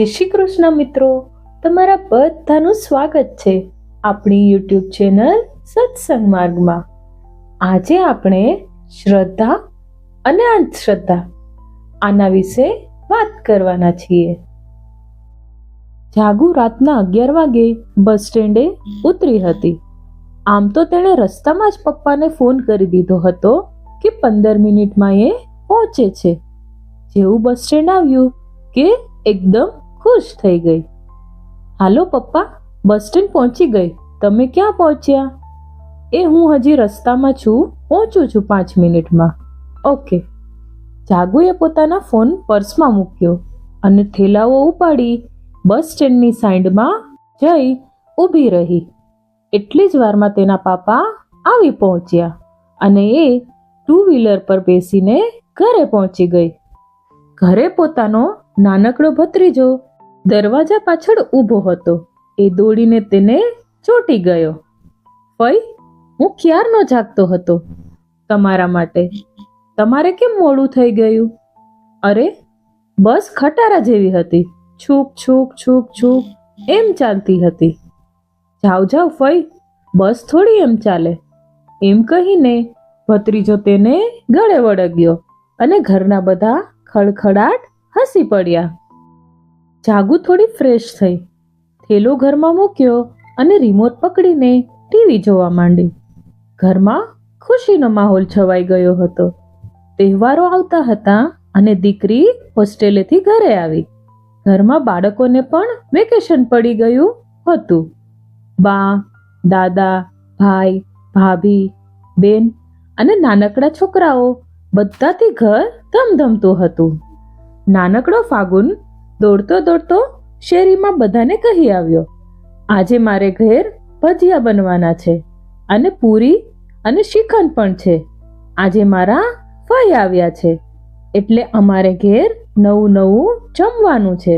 જય શ્રી કૃષ્ણ મિત્રો. તમારા બધાનું સ્વાગત છે આપણી યુટ્યુબ ચેનલ સત્સંગ માર્ગમાં. આજે આપણે શ્રદ્ધા અને અંધશ્રદ્ધા આના વિશે વાત કરવાના છીએ. જાગુ રાતના અગિયાર વાગે બસ સ્ટેન્ડે ઉતરી હતી. આમ તો તેણે રસ્તામાં જ પપ્પાને ફોન કરી દીધો હતો કે પંદર મિનિટમાં એ પહોંચે છે. જેવું બસ સ્ટેન્ડ આવ્યું કે એકદમ ખુશ થઈ ગઈ. હાલો પપ્પા, બસ સ્ટેન્ડ પહોંચી ગઈ. તમે ક્યાં પહોંચ્યા? એ હું હજી રસ્તામાં છું, પહોંચું છું પાંચ મિનિટમાં. ઓકે. જાગુએ પોતાના ફોન પર્સમાં મૂક્યો અને થેલાઓ ઉપાડી બસ સ્ટેન્ડની સાઈડમાં જઈ ઊભી રહી. એટલી જ વારમાં તેના પાપા આવી પહોંચ્યા અને એ ટુ વ્હીલર પર બેસીને ઘરે પહોંચી ગઈ. ઘરે પોતાનો નાનકડો ભત્રીજો દરવાજા પાછળ ઊભો હતો. એ દોડીને તેને ચોંટી ગયો. ફઈ, હું ક્યારનો જાગતો હતો? તમારા માટે. તમારે કેમ મોડું થઈ ગયું? અરે, બસ ખટારા જેવી હતી. છૂક છૂક છૂક છૂક, એમ ચાલતી હતી. જાવ જાવ ફઈ, બસ થોડી એમ ચાલે. એમ કહીને ભત્રીજો તેને ગળે વળગ્યો અને ઘરના બધા ખડખડાટ હસી પડ્યા. જાગુ થોડી ફ્રેશ થઈ. થેલો ઘરમાં મૂક્યો અને રિમોટ પકડીને ટીવી જોવા માંડી. ઘરમાં ખુશીનો માહોલ છવાઈ ગયો હતો. તહેવારો આવતા હતા અને દીકરી હોસ્ટેલેથી ઘરે આવી. ઘરમાં બાળકોને પણ વેકેશન પડી ગયું હતું. બા, દાદા, ભાઈ, ભાભી, બેન અને નાનકડા છોકરાઓ બધાથી ઘર ધમધમતું હતું. નાનકડો ફાગુન દોડતો દોડતો શેરીમાં બધાને કહી આવ્યો, આજે મારે ઘેર ભજીયા બનવાના છે અને પૂરી અને શ્રીખંડ પણ છે. આજે મારા ફઈ આવ્યા છે. એટલે અમારે ઘેર નવું નવું જમવાનું છે.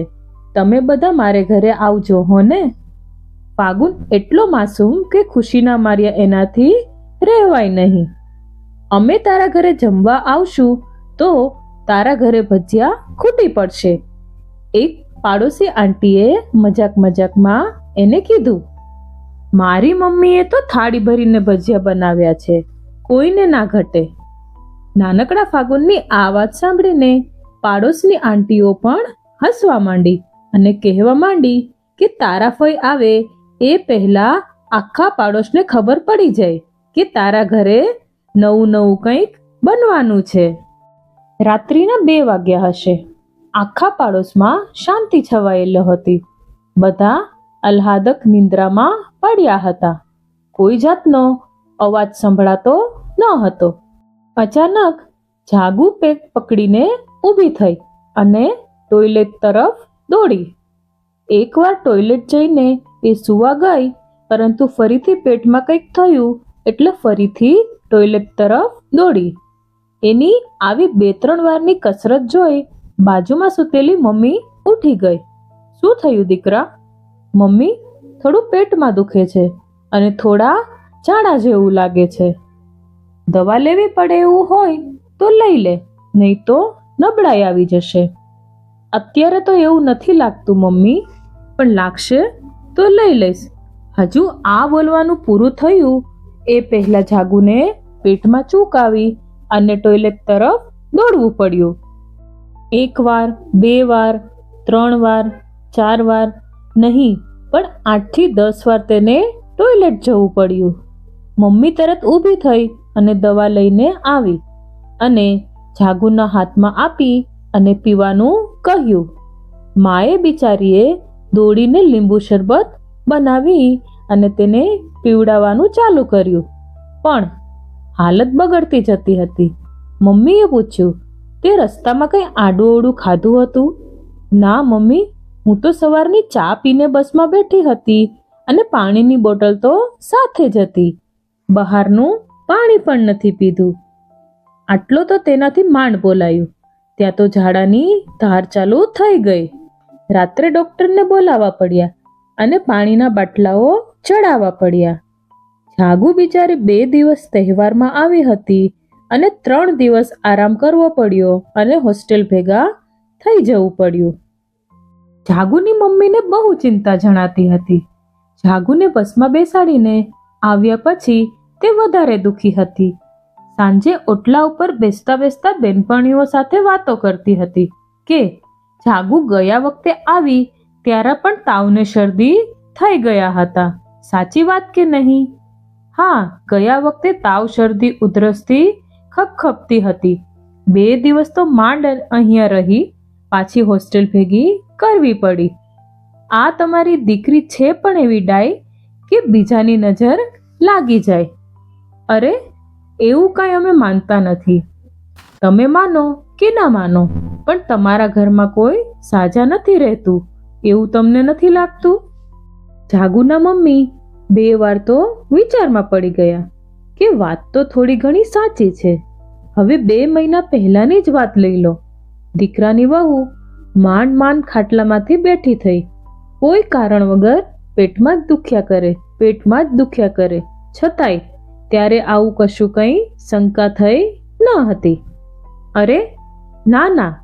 તમે બધા મારે ઘરે આવજો, હો ને? ફાગુન એટલો માસૂમ કે ખુશીના માર્યા એનાથી રહેવાય નહીં. અમે તારા ઘરે જમવા આવશું તો તારા ઘરે ભજીયા ખૂટી પડશે. એક પાડોશી આંટીએ મજાક મજાકમાં એને કીધું, મારી મમ્મીએ તો થાળી ભરીને ભજીયા બનાવ્યા છે, કોઈને ના ઘટે. નાનકડા ફાગુનની આ વાત સાંભળીને પાડોશની આંટીઓ પણ હસવા માંડી અને કહેવા માંડી કે તારા ફઈ આવે એ પહેલા આખા પાડોશને ખબર પડી જાય કે તારા ઘરે નવું નવું કંઈક બનવાનું છે. રાત્રિના બે વાગ્યા હશે. આખા પાડોશમાં શાંતિ છવાયેલી હતી. બધા આહ્લાદક નિંદ્રામાં પડ્યા હતા. કોઈ જાતનો અવાજ સંભળાતો ન હતો. અચાનક જાગુ પેટ પકડીને ઊભી થઈ અને ટોયલેટ તરફ દોડી. એકવાર ટોયલેટ જઈને એ સુવા ગઈ, પરંતુ ફરીથી પેટમાં કંઈક થયું એટલે ફરીથી ટોયલેટ તરફ દોડી. એની આવી બે ત્રણ વારની કસરત જોઈ બાજુમાં સૂતેલી મમ્મી ઉઠી ગઈ. શું થયું દીકરા? મમ્મી, થોડું પેટમાં દુખે છે અને થોડા ઝાડા જેવું લાગે છે. દવા લેવી પડે એવું હોય તો લઈ લે, નહીં તો નબળાઈ આવી જશે. અત્યારે તો એવું નથી લાગતું મમ્મી, પણ લાગશે તો લઈ લઈશ. હજુ આ બોલવાનું પૂરું થયું, એ પહેલા જાગુને પેટમાં ચૂક આવી અને ટોયલેટ તરફ દોડવું પડ્યું. એક વાર બે વાર ત્રણ વાર ચાર વાર નહીં, પણ આઠથી દસ વાર તેને ટોયલેટ જવું પડ્યું. મમ્મી તરત ઊભી થઈ અને દવા લઈને આવી અને જાગુના હાથમાં આપી અને પીવાનું કહ્યું. માએ બિચારીએ દોડીને લીંબુ શરબત બનાવી અને તેને પીવડાવવાનું ચાલુ કર્યું. પણ હાલત બગડતી જતી હતી. મમ્મીએ પૂછ્યું તે રસ્તામાં કંઈ આડું ઓડું ખાધું હતું? ના, મમ્મી. હું તો સવારની ચા પીને બસમાં બેઠી હતી અને પાણીની બોટલ તો સાથે જ હતી. બહારનું પાણી પણ નથી પીધું. આટલો તો તેનાથી માંડ બોલાયું. ત્યાં તો ઝાડાની ધાર ચાલુ થઈ ગઈ. રાત્રે ડૉક્ટરને બોલાવવા પડ્યા અને પાણીના બાટલાઓ ચડાવવા પડ્યા. જાગુ બિચારી બે દિવસ તહેવારમાં આવી હતી. અને ત્રણ દિવસ આરામ કરવો પડ્યો અને હોસ્ટેલ ભેગા થઈ જવું પડ્યું. જાગુની મમ્મીને બહુ ચિંતા જણાતી હતી. જાગુને બસમાં બેસાડીને આવ્યા પછી તે વધારે દુખી હતી. સાંજે ઓટલા ઉપર બેસતા બેસતા બેનપણીઓ સાથે વાતો કરતી હતી કે જાગુ ગયા વખતે આવી ત્યારે પણ તાવને શરદી થઈ ગયા હતા. સાચી વાત કે નહીં? હા, ગયા વખતે તાવ, શરદી, ઉધરસથી ખપખપતી હતી. બે દિવસ તો માંડ અહીંયા રહી, પાછી હોસ્ટેલ ભેગી કરવી પડી. આ તમારી દીકરી છે પણ એવી ડાય કે બીજાની નજર લાગી જાય. અરે, એવું કાંઈ અમે માનતા નથી. તમે માનો કે ના માનો, પણ તમારા ઘરમાં કોઈ સાજા નથી રહેતું. એવું તમને નથી લાગતું? જાગુના મમ્મી બે વાર તો વિચારમાં પડી ગયા. કે વાત તો થોડી ઘણી સાચી છે. હવે બે મહિના પહેલાની જ વાત લઈ લો. દીકરાની વહુ માંડ માંડ ખાટલામાંથી બેઠી થઈ. કોઈ કારણ વગર પેટમાં જ દુખ્યા કરે, પેટમાં જ દુખ્યા કરે. છતાંય ત્યારે આવું કશું કંઈ શંકા થઈ ન હતી. અરે, ના ના,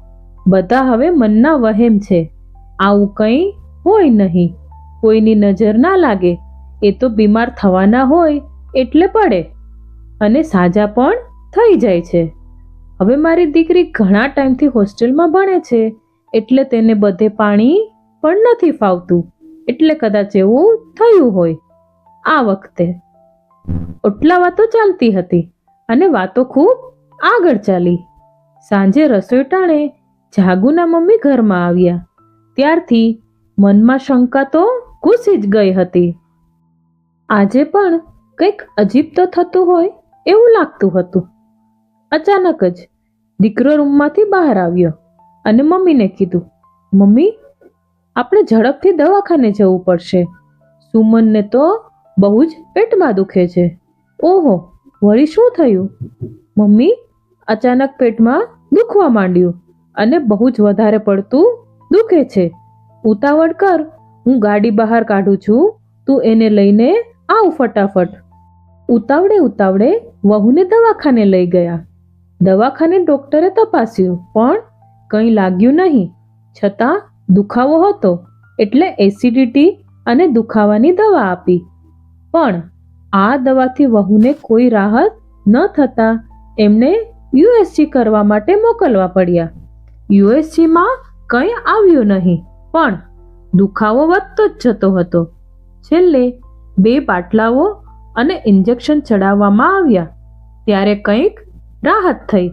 બધા હવે મનના વહેમ છે. આવું કંઈ હોય નહીં. કોઈની નજર ના લાગે. એ તો બીમાર થવાના હોય એટલે પડે. અને સાજા પણ થઈ જાય છે. હવે મારી દીકરી ઘણા ટાઈમથી હોસ્ટેલમાં ભણે છે, એટલે તેને બધે પાણી પણ નથી ફાવતું, એટલે કદાચ એવું થયું હોય. આ વખતે ઓટલા વાતો ચાલતી હતી અને વાતો ખૂબ આગળ ચાલી. સાંજે રસોઈ ટાણે જાગુના મમ્મી ઘરમાં આવ્યા. ત્યારથી મનમાં શંકા તો ઘૂસી જ ગઈ હતી. આજે પણ કંઈક અજીબ તો થતું હોય? એવું લાગતું હતું. અચાનક જ દીકરો રૂમમાંથી બહાર આવ્યો અને મમ્મીને કીધું, મમ્મી, આપણે ઝડપથી દવાખાને જવું પડશે. સુમનને તો બહુ જ પેટમાં દુખે છે. ઓહો, વળી શું થયું? મમ્મી, અચાનક પેટમાં દુખવા માંડ્યું અને બહુ જ વધારે પડતું દુખે છે. ઉતાવળ કર, હું ગાડી બહાર કાઢું છું. તું એને લઈને આવ ફટાફટ. ઉતાવળે ઉતાવળે વહુને દવાખાને લઈ ગયા. દવાખાને ડોક્ટરે તપાસ્યું, પણ કંઈ લાગ્યું નહીં. છતાં દુખાવો હતો, એટલે એસિડિટી અને દુખાવાની દવા આપી. પણ આ દવાથી વહુને કોઈ રાહત ન થતાં એમને યુએસજી કરવા માટે મોકલવા પડ્યા. યુએસજીમાં કંઈ આવ્યું નહીં, પણ દુખાવો વધતો જ જતો હતો. છેલ્લે બે બાટલાઓ અને ઇન્જેક્શન ચડાવવામાં આવ્યા. ત્યારે કંઈક રાહત થઈ.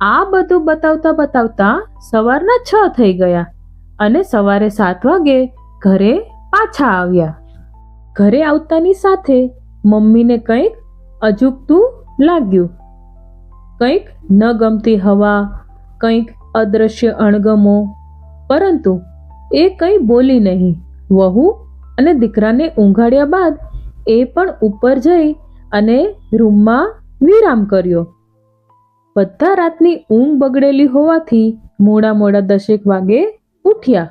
આ બધું બતાવતા બતાવતા સવારના છ થઈ ગયા અને સવારે સાત વાગે ઘરે પાછા આવ્યા. ઘરે આવતાની સાથે મમ્મીને કંઈક અજુગતું લાગ્યું. કંઈક ન ગમતી હવા, કંઈક અદૃશ્ય અણગમો, પરંતુ એ કંઈ બોલી નહીં. વહુ અને દીકરાને ઊંઘાડ્યા બાદ એ પણ ઉપર જઈ અને રૂમમાં વિરામ કર્યો. બધા રાતની ઊંઘ બગડેલી હોવાથી મોડા મોડા દસેક વાગે ઉઠ્યા.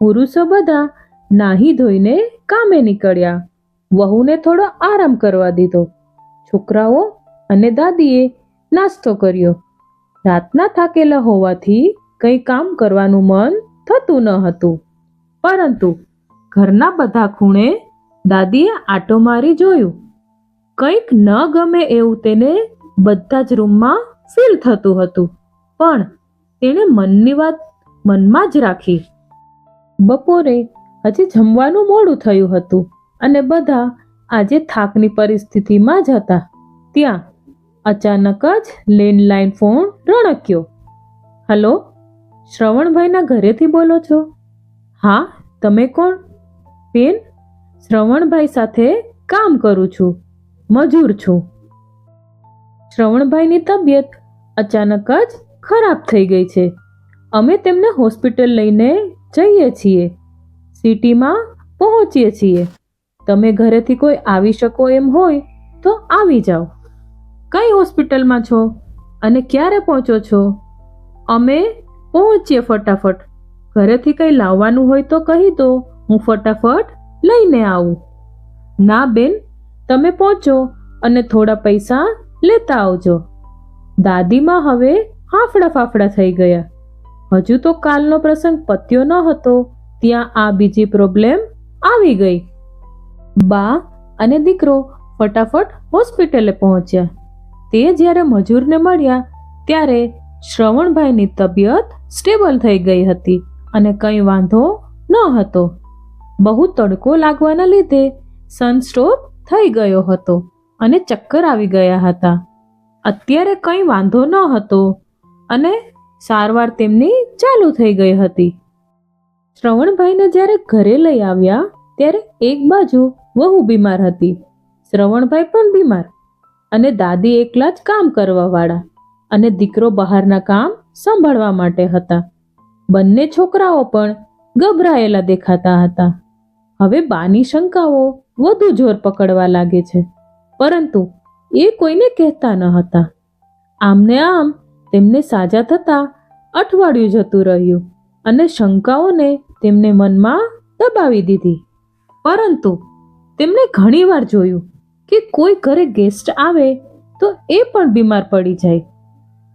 પુરુષો બધા નાહી ધોઈને કામે નીકળ્યા. વહુને થોડો આરામ કરવા દીધો. છોકરાઓ અને દાદીએ નાસ્તો કર્યો. રાતના થાકેલા હોવાથી કંઈ કામ કરવાનું મન થતું ન હતું. પરંતુ ઘરના બધા ખૂણે દાદીએ આટો મારી જોયું. કંઈક ન ગમે એવું તેને બધા જ રૂમમાં ફીલ થતું હતું. પણ તેણે મનની વાત મનમાં જ રાખી. બપોરે હજી જમવાનું મોડું થયું હતું અને બધા આજે થાકની પરિસ્થિતિમાં જ હતા. ત્યાં અચાનક જ લેન્ડલાઇન ફોન રણક્યો. હલો, શ્રવણભાઈના ઘરેથી બોલો છો? હા, તમે કોણ? બેન શ્રવણભાઈ સાથે કામ કરું છું. મજૂર છું. શ્રવણભાઈની તબિયત અચાનક જ ખરાબ થઈ ગઈ છે. અમે તેમને હોસ્પિટલ લઈને જઈએ છીએ. સિટીમાં પહોંચીએ છીએ. તમે ઘરેથી કોઈ આવી શકો એમ હોય તો આવી જાઓ. કઈ હોસ્પિટલમાં છો અને ક્યારે પહોંચો છો? અમે પહોંચીએ ફટાફટ. ઘરેથી કંઈ લાવવાનું હોય તો કહી દો. હું ફટાફટ લઈને આવું. ના બેન, તમે પહોંચો અને થોડા પૈસા લેતા આવજો. દાદીમાં હવે હાફડા ફાફડા થઈ ગયા. હજુ તો કાલનો પ્રસંગ પત્યો ન હતો, ત્યાં આ બીજી પ્રોબ્લેમ આવી ગઈ. બા અને દીકરો ફટાફટ હોસ્પિટલે પહોંચ્યા. તે જ્યારે મજૂરને મળ્યા, ત્યારે શ્રવણભાઈની તબિયત સ્ટેબલ થઈ ગઈ હતી અને કંઈ વાંધો ન હતો. બહુ તડકો લાગવાના લીધે સનસ્ટ્રોક થઈ ગયો હતો અને ચક્કર આવી ગયા હતા. અત્યારે કંઈ વાંધો ન હતો અને સારવાર તેમની ચાલુ થઈ ગઈ હતી. શ્રવણભાઈને જ્યારે ઘરે લઈ આવ્યા, ત્યારે એક બાજુ વહુ બીમાર હતી. શ્રવણભાઈ પણ બીમાર અને દાદી એકલા જ કામ કરવાવાળા અને દીકરો બહારના કામ સંભાળવા માટે હતા. બંને છોકરાઓ પણ ગભરાયેલા દેખાતા હતા. હવે બાની શંકાઓ વધુ જોર પકડવા લાગે છે. પરંતુ એ કોઈને કહેતા ન હતા. આમને આમ તેમને સાજા થતા અઠવાડિયું જતું રહ્યું અને શંકાઓને તેમને મનમાં દબાવી દીધી. પરંતુ તેમણે ઘણીવાર જોયું કે કોઈ ઘરે ગેસ્ટ આવે તો એ પણ બીમાર પડી જાય.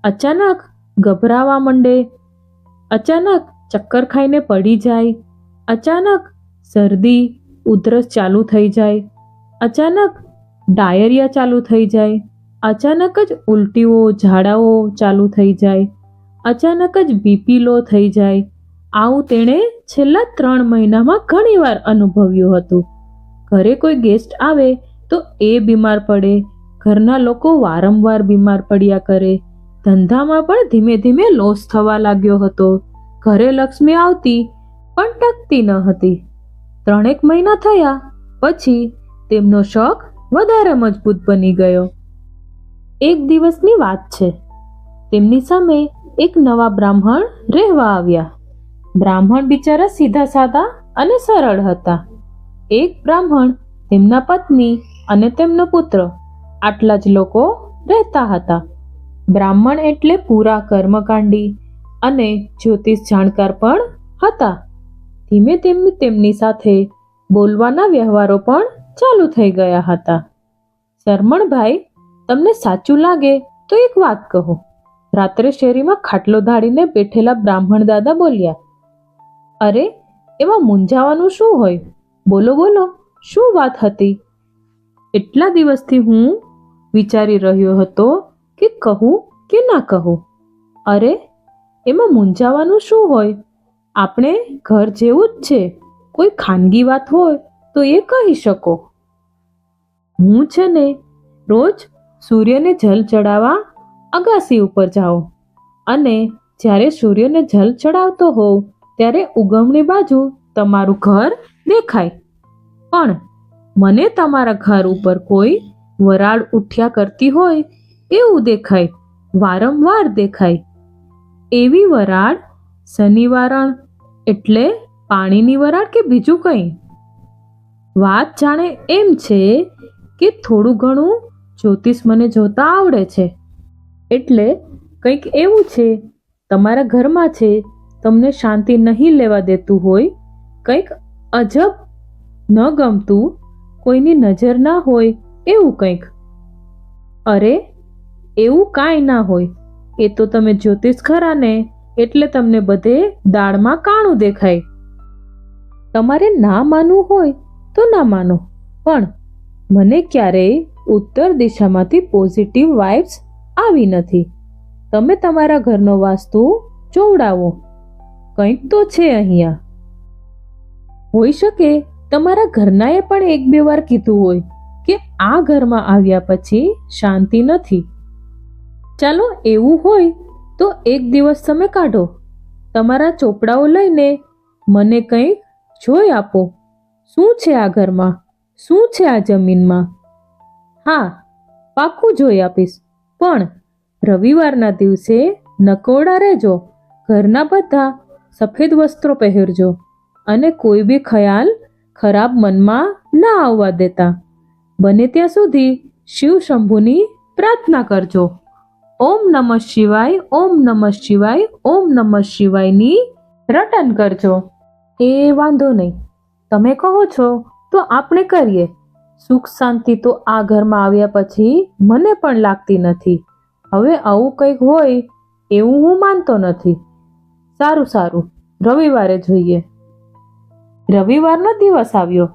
અચાનક ગભરાવા માંડે, અચાનક ચક્કર ખાઈને પડી જાય, અચાનક શરદી, ઉધરસ ચાલુ થઈ જાય, અચાનક ડાયરિયા ચાલુ થઈ જાય, અચાનક જ ઉલટીઓ, ઝાડાઓ ચાલુ થઈ જાય, અચાનક જ બીપી લો થઈ જાય. આવું તેણે છેલ્લા ત્રણ મહિનામાં ઘણીવાર અનુભવ્યું હતું. ઘરે કોઈ ગેસ્ટ આવે તો એ બીમાર પડે, ઘરના લોકો વારંવાર બીમાર પડ્યા કરે, ધંધામાં પણ ધીમે ધીમે લોસ થવા લાગ્યો હતો. ઘરે લક્ષ્મી આવતી પણ ટકતી ન હતી. ત્રણેક મહિના થયા, પછી તેમનો શોખ વધારે મજબૂત બની ગયો. એક દિવસની વાત છે. તેમની સામે એક નવા બ્રાહ્મણ રહેવા આવ્યા. બ્રાહ્મણ બિચારા સીધા સાદા અને સરળ હતા. એક બ્રાહ્મણ તેમના પત્ની અને તેમનો પુત્ર આટલા જ લોકો રહેતા હતા. બ્રાહ્મણ એટલે પૂરા કર્મકાંડી અને જ્યોતિષ જાણકાર પણ હતા. ધીમે ધીમે તેમની સાથે બોલવાના વ્યવહારો પણ ચાલુ થઈ ગયા હતા. શરમણભાઈ, તમને સાચું લાગે તો એક વાત કહો. રાત્રે શેરીમાં ખાટલો ધાડીને બેઠેલા બ્રાહ્મણ દાદા બોલ્યા, અરે, એમાં મૂંઝાવાનું શું હોય? બોલો બોલો, શું વાત હતી? એટલા દિવસથી હું વિચારી રહ્યો હતો કે કહું કે ના કહું. અરે, એમાં મૂંઝાવાનું શું હોય? આપણે ઘર જેવું જ છે. કોઈ ખાનગી વાત હોય તો એ કહી શકો. હું છે ને રોજ સૂર્યને જલ ચડાવવા અગાસી ઉપર જાઓ અને જ્યારે સૂર્યને જલ ચડાવતો હોવ ત્યારે ઉગમણી બાજુ તમારું ઘર દેખાય. પણ મને તમારા ઘર ઉપર કોઈ વરાળ ઉઠ્યા કરતી હોય એવું દેખાય, વારંવાર દેખાય. એવી વરાળ શનિવારણ એટલે પાણીની વરાળ કે બીજું કંઈ? વાત જાણે એમ છે કે થોડું ઘણું જ્યોતિષ મને જોતા આવડે છે. એટલે કંઈક એવું છે, તમારા ઘરમાં છે, તમને શાંતિ નહીં લેવા દેતું હોય, કંઈક અજબ, ન ગમતું, કોઈની નજર ના હોય, એવું કંઈક. અરે, એવું કાંઈ ના હોય, એ તો તમે જ્યોતિષ ખરા ને એટલે તમને બધે દાળમાં કાણું દેખાય. તમારે ના માનવું હોય તો ના માનો, પણ મને ક્યારેય ઉત્તર દિશામાંથી પોઝિટિવ વાઇબ્સ આવી નથી. તમે તમારા ઘરનો વાસ્તુ જોવડાવો કંઈક તો છે અહીંયા. હોઈ શકે તમારા ઘરનાએ પણ એક બે વાર કીધું હોય કે આ ઘરમાં આવ્યા પછી શાંતિ નથી. ચાલો એવું હોય તો એક દિવસ તમે કાઢો. તમારા ચોપડાઓ લઈને મને કંઈક જોઈ આપો. શું છે આ ઘરમાં? શું છે આ જમીનમાં? હા પાક્કું જોઈ આપીશ. પણ રવિવારના દિવસે નકોડા રહેજો. ઘરના બધા સફેદ વસ્ત્રો પહેરજો અને કોઈ બી ખ્યાલ ખરાબ મનમાં ના આવવા દેતા. બને ત્યાં સુધી શિવ શંભુની પ્રાર્થના કરજો. ઓમ નમઃ શિવાય, ઓમ નમઃ શિવાય, ઓમ નમઃ શિવાયની રટન કરજો. એ વાંધો નહીં. તમે કહો છો, તો આપણે કરીએ. સુખ શાંતિ તો આ ઘરમાં આવ્યા પછી મને પણ લાગતી નથી. હવે આવું કંઈક હોય એવું હું માનતો નથી. સારું સારું. રવિવારે જોઈએ. રવિવારનો દિવસ આવ્યો.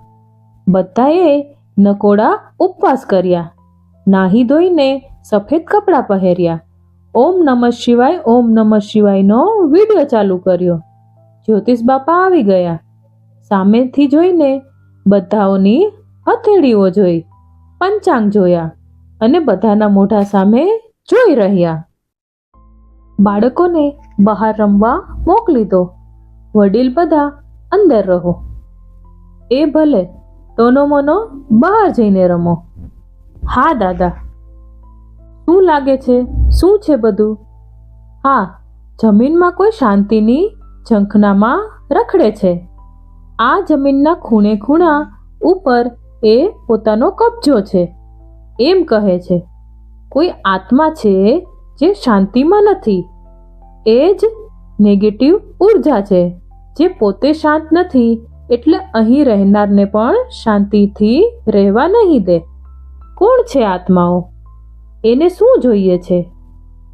બધાએ નકોડા ઉપવાસ કર્યા. નાહી ધોઈને સફેદ કપડાં પહેર્યા. ઓમ નમઃ શિવાય, ઓમ નમઃ શિવાયનો વીડિયો ચાલુ કર્યો. જ્યોતિષ બાપા આવી ગયા. સામેથી જોઈને બધાઓની હથેળીઓ જોઈ, પંચાંગ જોયા અને બધાના મોઢા સામે જોઈ રહ્યા. બાળકોને બહાર રમવા મોકલી દો વડીલ બધા અંદર રહો. એ ભલે તોનો મોનો બહાર જઈને રમો. હા, દાદા. શું લાગે છે? શું છે બધું? હા, જમીનમાં કોઈ શાંતિની ઝંખનામાં રખડે છે. આ જમીનના ખૂણે ખૂણા ઉપર એ પોતાનો કબજો છે. એમ કહે છે, કોઈ આત્મા છે જે શાંતિમાં નથી. એ જ નેગેટિવ ઊર્જા છે, જે પોતે શાંત નથી, એટલે અહીં રહેનારને પણ શાંતિથી રહેવા નહીં દે. કોણ છે આત્માઓ? એને શું જોઈએ છે?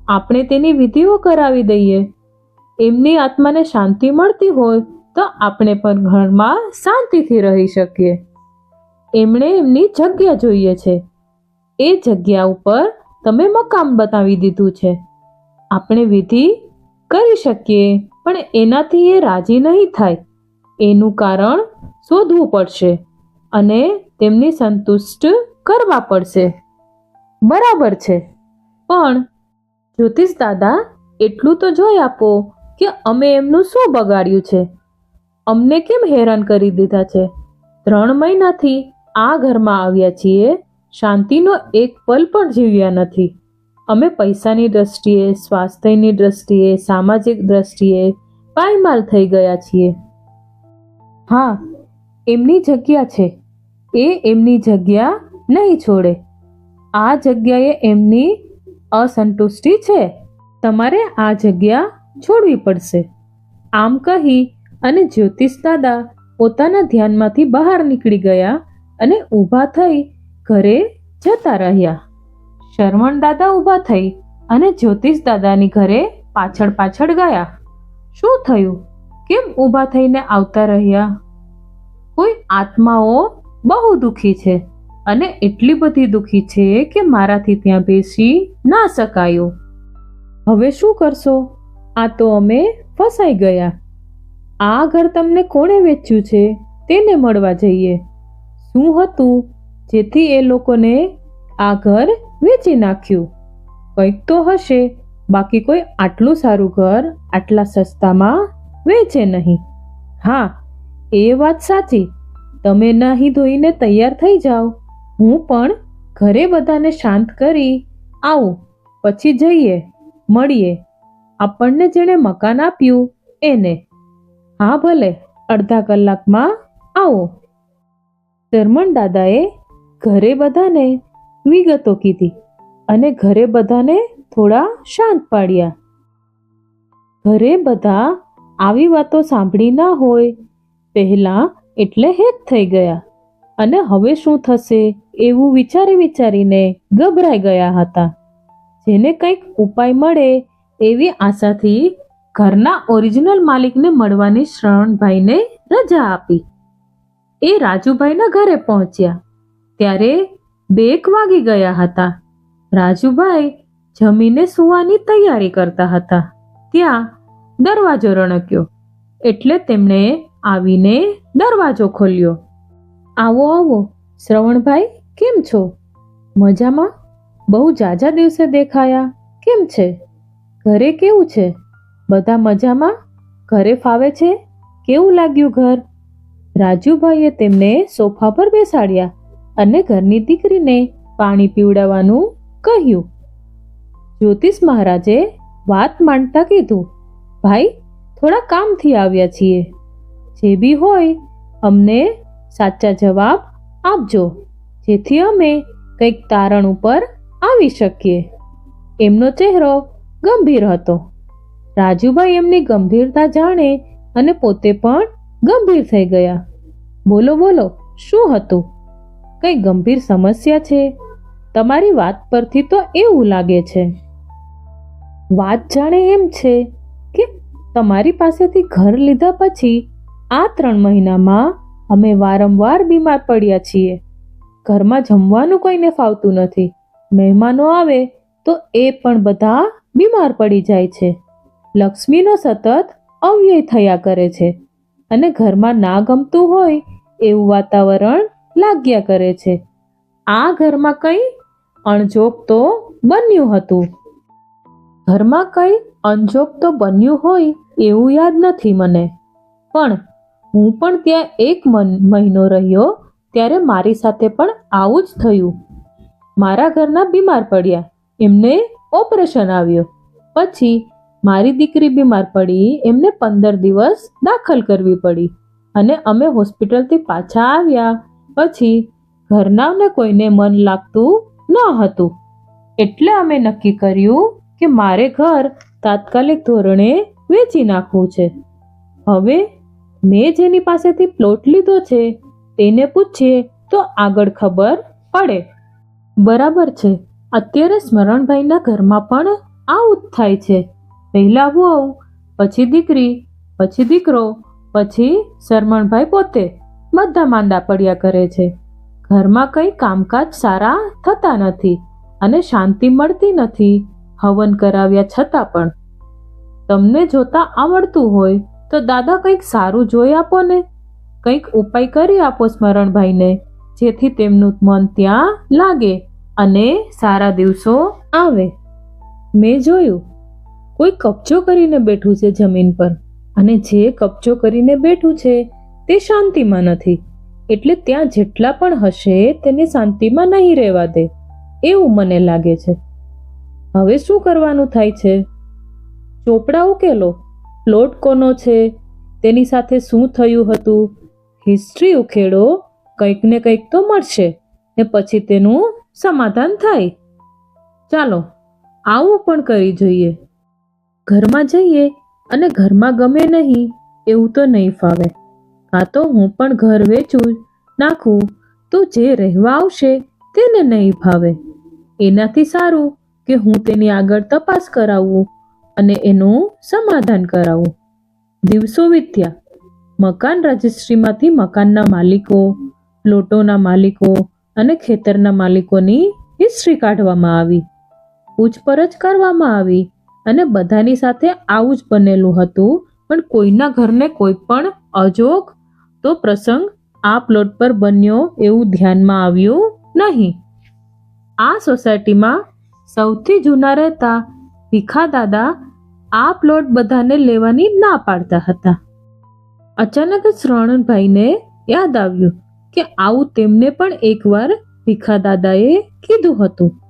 આપણે તેની વિધિઓ કરાવી દઈએ. એમની આત્માને શાંતિ મળતી હોય તો આપણે પણ ઘરમાં શાંતિથી રહી શકીએ. એમણે એમની જગ્યા જોઈએ છે. એ જગ્યા ઉપર તમે મકામ બતાવી દીધું છે. આપણે વિધિ કરી શકીએ, પણ એનાથી એ રાજી નહીં થાય. એનું કારણ શોધવું પડશે અને તેમની સંતુષ્ટ કરવા પડશે. બરાબર છે. પણ જ્યોતિષ દાદા, એટલું તો જોઈ આપો કે અમે એમનું શું બગાડ્યું છે? અમને કેમ હેરાન કરી દીધા છે? ત્રણ મહિનાથી આ ઘરમાં આવ્યા છીએ, શાંતિનો એક પલ પણ જીવ્યા નથી. અમે પૈસાની દ્રષ્ટિએ, સ્વાસ્થ્યની દ્રષ્ટિએ, સામાજિક દ્રષ્ટિએ પાયમાલ થઈ ગયા છીએ. હા, એમની જગ્યા છે. એ એમની જગ્યા નહીં છોડે. આ જગ્યાએ એમની અસંતુષ્ટિ છે. તમારે આ જગ્યા છોડવી પડશે. આમ કહી અને જ્યોતિષ દાદા પોતાના ધ્યાનમાંથી બહાર નીકળી ગયા અને ઊભા થઈ ઘરે જતા રહ્યા. શરવણ દાદા ઊભા થઈ અને જ્યોતિષ દાદાની ઘરે પાછળ પાછળ ગયા. શું થયું? કેમ ઊભા થઈને આવતા રહ્યા? કોઈ આત્માઓ બહુ દુખી છે. અને એટલી બધી દુઃખી છે કે મારાથી ત્યાં બેસી ના શકાયું. હવે શું કરશો? આ તો અમે ફસાઈ ગયા. આ ઘર તમને કોણે વેચ્યું છે? તેને મળવા જઈએ. શું હતું? જેથી એ લોકોને આ ઘર વેચી નાખ્યું. કંઈક તો હશે. બાકી કોઈ આટલું સારું ઘર આટલા સસ્તામાં વેચે નહીં. હા, એ વાત સાચી. તમે નાહી ધોઈને તૈયાર થઈ જાઓ. હું પણ ઘરે બધાને શાંત કરી આવું, પછી જઈએ, મળીએ. આપણને જેણે મકાન આપ્યું, એને. હા ભલે, અડધા કલાકમાં આવો. ધર્મણ દાદાએ ઘરે બધાને વિગતો કીધી અને ઘરે બધાને થોડા શાંત પાડ્યા. ઘરે બધા આવી વાતો સાંભળી ના હોય, પહેલા એટલે હેક થઈ ગયા. અને હવે શું થશે એવું વિચારી વિચારીને ગભરાઈ ગયા હતા. જેને કંઈક ઉપાય મળે એવી આશાથી ઘરના ઓરિજિનલ માલિકને મળવાની શ્રવણભાઈને રજા આપી. એ રાજુભાઈના ઘરે પહોંચ્યા. ત્યારે બેક વાગી ગયા હતા. રાજુભાઈ જમીને સુવાની તૈયારી કરતા હતા. ત્યાં દરવાજો રણક્યો. એટલે તેમણે આવીને દરવાજો ખોલ્યો. આવો આવો. શ્રવણભાઈ, કેમ છો? મજામાં? બહુ જાજા દિવસે દેખાયા. કેમ છે? ઘરે કેવું છે? બધા મજામાં? ઘરે ફાવે છે? કેવું લાગ્યું ઘર? રાજુભાઈએ તેમને સોફા પર બેસાડ્યા અને ઘરની દીકરીને પાણી પીવડાવવાનું કહ્યું. જ્યોતિષ મહારાજે વાત માંડતા કીધું, ભાઈ, થોડા કામથી આવ્યા છીએ. જે બી હોય, અમને સાચા જવાબ આપજો. જેથી અમે કંઈક તારણ ઉપર આવી શકીએ. એમનો ચહેરો ગંભીર હતો. રાજુભાઈ એમની ગંભીરતા જાણે અને પોતે પણ ગંભીર થઈ ગયા. બોલો બોલો, શું હતું? કઈ ગંભીર સમસ્યા છે? તમારી વાત પરથી તો એવું લાગે છે. વાત જાણે એમ છે કે તમારી પાસેથી ઘર લીધા પછી આ ત્રણ મહિનામાં અમે વારંવાર બીમાર પડ્યા છીએ. ઘરમાં જમવાનું કોઈને ફાવતું નથી. મહેમાનો આવે તો એ પણ બધા બીમાર પડી જાય છે. લક્ષ્મીનો સતત અવ્યય થયા કરે છે અને ઘરમાં ના ગમતું હોય એવું વાતાવરણ લાગ્યા કરે છે. આ ઘરમાં કંઈ અણજોગ તો બન્યું હતું. ઘરમાં કંઈ અણજોગ તો બન્યું હોય એવું યાદ નથી મને. પણ હું પણ ત્યાં એક મહિનો રહ્યો ત્યારે મારી સાથે પણ આવું જ થયું. મારા ઘરના બીમાર પડ્યા. એમને ઓપરેશન આવ્યું. પછી મારી દીકરી બીમાર પડી, એમને પંદર દિવસ દાખલ કરવી પડી અને અમે હોસ્પિટલથી પાછા આવ્યા. પછી ઘરનાને કોઈને મન લાગતું ન હતું. એટલે અમે નક્કી કર્યું કે મારે ઘર તાત્કાલિક ધોરણે વેચી નાખવું છે. હવે મેં જેની પાસેથી પ્લોટ લીધો છે, તેને પૂછીએ તો આગળ ખબર પડે. બરાબર છે. અત્યારે સ્મરણભાઈના ઘરમાં પણ આવું જ થાય છે. પહેલા વહુ, પછી દીકરી, પછી દીકરો, પછી શરમણભાઈ પોતે બધા માંદા પડ્યા કરે છે. ઘરમાં કંઈ કામકાજ સારા થતા નથી અને શાંતિ મળતી નથી હવન કરાવ્યા છતાં પણ. તમને જોતા આવડતું હોય તો દાદા કંઈક સારું જોઈ આપો ને. કંઈક ઉપાય કરી આપો સ્મરણભાઈને, જેથી તેમનું મન ત્યાં લાગે અને સારા દિવસો આવે. મેં જોયું, કોઈ કબજો કરીને બેઠું છે જમીન પર, અને જે કબજો કરીને બેઠું છે તે શાંતિમાં નથી. એટલે ત્યાં જેટલા પણ હશે તેને શાંતિમાં નહીં રહેવા દે, એવું મને લાગે છે. હવે શું કરવાનું થાય છે? ચોપડા ઉકેલો. પ્લોટ કોનો છે? તેની સાથે શું થયું હતું? હિસ્ટ્રી ઉખેડો કંઈક ને કંઈક તો મળશે ને પછી તેનું સમાધાન થાય. ચાલો, આવું પણ કરી જોઈએ. ઘરમાં જઈએ અને ઘરમાં ગમે નહીં એવું તો નહીં ફાવે. કાં તો હું પણ ઘર વેચું, નાખું, તો જે રહેવા આવશે તેને નહીં ભાવે એનાથી સારું કે હું તેની આગળ તપાસ કરાવું. અને એનું સમાધાન કરાવું. દિવસો વિત્યા. મકાન રજિસ્ટ્રીમાંથી મકાનના માલિકો, પ્લોટોના માલિકો અને ખેતરના માલિકોની હિસ્ટ્રી કાઢવામાં આવી. પૂછપરછ કરવામાં આવી અને બધાની સાથે આવું જ બનેલું હતું, પણ કોઈના ઘરને કોઈ પણ અજોગ તો પ્રસંગ આ પ્લોટ પર બન્યો એવું ધ્યાનમાં આવ્યું નહીં. આ સોસાયટીમાં સૌથી જૂના રહેતા ભીખા દાદા આ પ્લોટ બધાને લેવાની ના પાડતા હતા. અચાનક જ શ્રવણભાઈને યાદ આવ્યું કે આવું તેમને પણ એકવાર ભીખા દાદાએ કીધું હતું.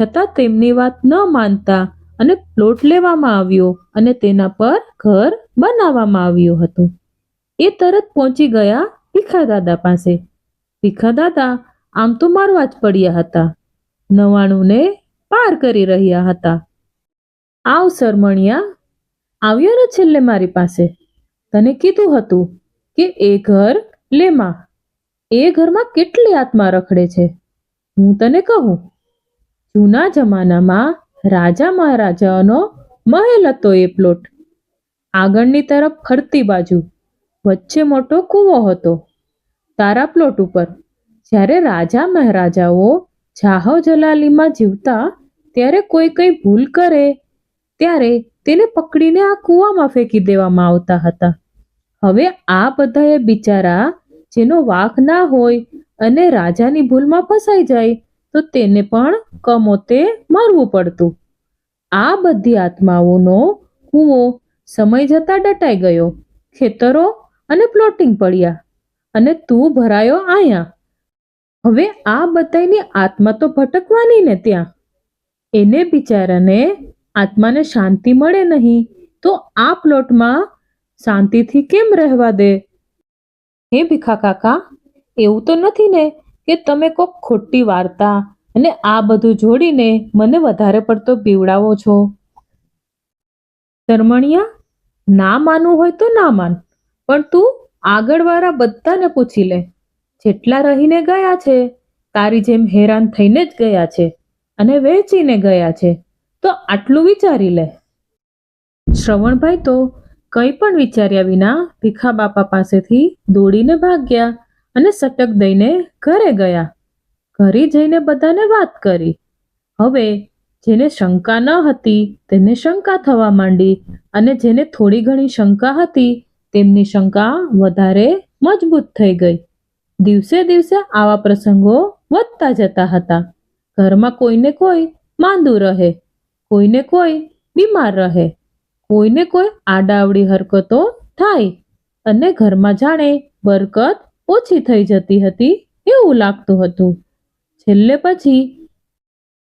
છતાં તેમની વાત ન માનતા અને પ્લોટ લેવામાં આવ્યો અને તેના પર ઘર બનાવવામાં આવ્યું હતું. એ તરત પહોંચી ગયા ભીખા દાદા પાસે. ભીખા દાદા આમ તો મારવા જ પડ્યા હતા. નવાણુંને પાર કરી રહ્યા હતા. આવ સરમણિયા આવ્યો ને છેલ્લે મારી પાસે? તને કીધું હતું કે એ ઘર લેમાં એ ઘરમાં કેટલી આત્મા રખડે છે? હું તને કહું, જૂના જમાનામાં રાજા મહારાજાનો મહેલ હતો એ પ્લોટ. આગળની તરફ ખડતી બાજુ વચ્ચે મોટો કૂવો હતો. તારા પ્લોટ ઉપર, જ્યારે રાજા મહારાજાઓ જાહો જલાલીમાં જીવતા, ત્યારે કોઈ કંઈ ભૂલ કરે ત્યારે તેને પકડીને આ કૂવામાં ફેંકી દેવામાં આવતા હતા. હવે આ બધાએ બિચારા જેનો વાક ના હોય અને રાજાની ભૂલમાં ફસાઈ જાય, તો તેને પણ કમોતે મારવું પડતું. આ બધી આત્માઓનો કૂવો સમય જતા ડટાઈ ગયો. ખેતરો અને પ્લોટિંગ પડ્યા અને તું ભરાયો આયા. હવે આ બધાની આત્મા તો ભટકવાની ને ત્યાં. એને બિચારાને આત્માને શાંતિ મળે નહીં, તો આ પ્લોટમાં શાંતિથી કેમ રહેવા દે? હે ભીખા કાકા, એવું તો નથી ને કે તમે કોક ખોટી વાર્તા અને આ બધું જોડીને મને વધારે પડતો પીવડાવો છો? શરમણિયા ના માનવું હોય તો ના માન, પણ તું આગળવાળા બધાને પૂછી લે. જેટલા રહીને ગયા છે, તારી જેમ હેરાન થઈને જ ગયા છે અને વહેંચીને ગયા છે. તો આટલું વિચારી લે. શ્રવણભાઈ તો કંઈ પણ વિચાર્યા વિના ભીખા બાપા પાસેથી દોડીને ભાગ્યા અને સટક દઈને ઘરે ગયા. ઘરે જઈને બધાને વાત કરી. હવે જેને શંકા ન હતી તેને શંકા થવા માંડી અને જેને થોડી ઘણી શંકા હતી તેમની શંકા વધારે મજબૂત થઈ ગઈ. દિવસે દિવસે આવા પ્રસંગો વધતા જતા હતા. ઘરમાં કોઈને કોઈ માંદું રહે. કોઈને કોઈ બીમાર રહે, કોઈને કોઈ આડાવડી હરકતો થાય અને ઘરમાં જાણે બરકત ઓછી થઈ જતી હતી એવું લાગતું હતું. છેલ્લે પછી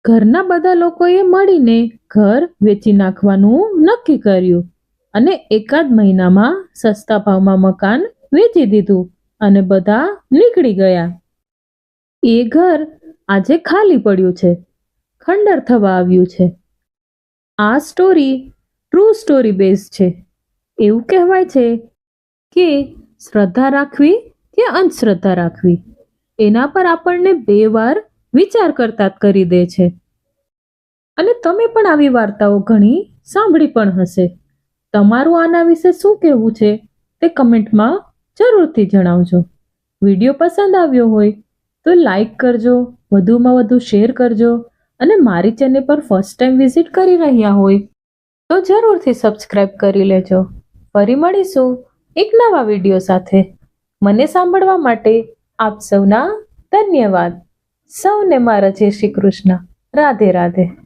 ઘરના બધા લોકોએ મળીને ઘર વેચી નાખવાનું નક્કી કર્યું અને એકાદ મહિનામાં સસ્તા ભાવમાં મકાન વેચી દીધું અને બધા નીકળી ગયા. એ ઘર આજે ખાલી પડ્યું છે, ખંડર થવા આવ્યું છે. આ સ્ટોરી ટ્રુ સ્ટોરી બેઝ છે. એવું કહેવાય છે કે શ્રદ્ધા રાખવી કે અંધશ્રદ્ધા રાખવી, એના પર આપણને બે વાર વિચાર કરતા કરી દે છે. અને તમે પણ આવી વાર્તાઓ ઘણી સાંભળી પણ હશે. તમારું આના વિશે શું કહેવું છે તે કમેન્ટમાં જરૂરથી જણાવજો. વીડિયો પસંદ આવ્યો હોય તો લાઈક કરજો, વધુમાં વધુ શેર કરજો અને મારી ચેનલ પર ફર્સ્ટ ટાઈમ વિઝિટ કરી રહ્યા હોય, તો જરૂરથી સબસ્ક્રાઈબ કરી લેજો. ફરી મળીશું એક નવા વીડિયો સાથે. મને સાંભળવા માટે આપ સૌના ધન્યવાદ. સૌને મારા જય શ્રી કૃષ્ણ. રાધે રાધે.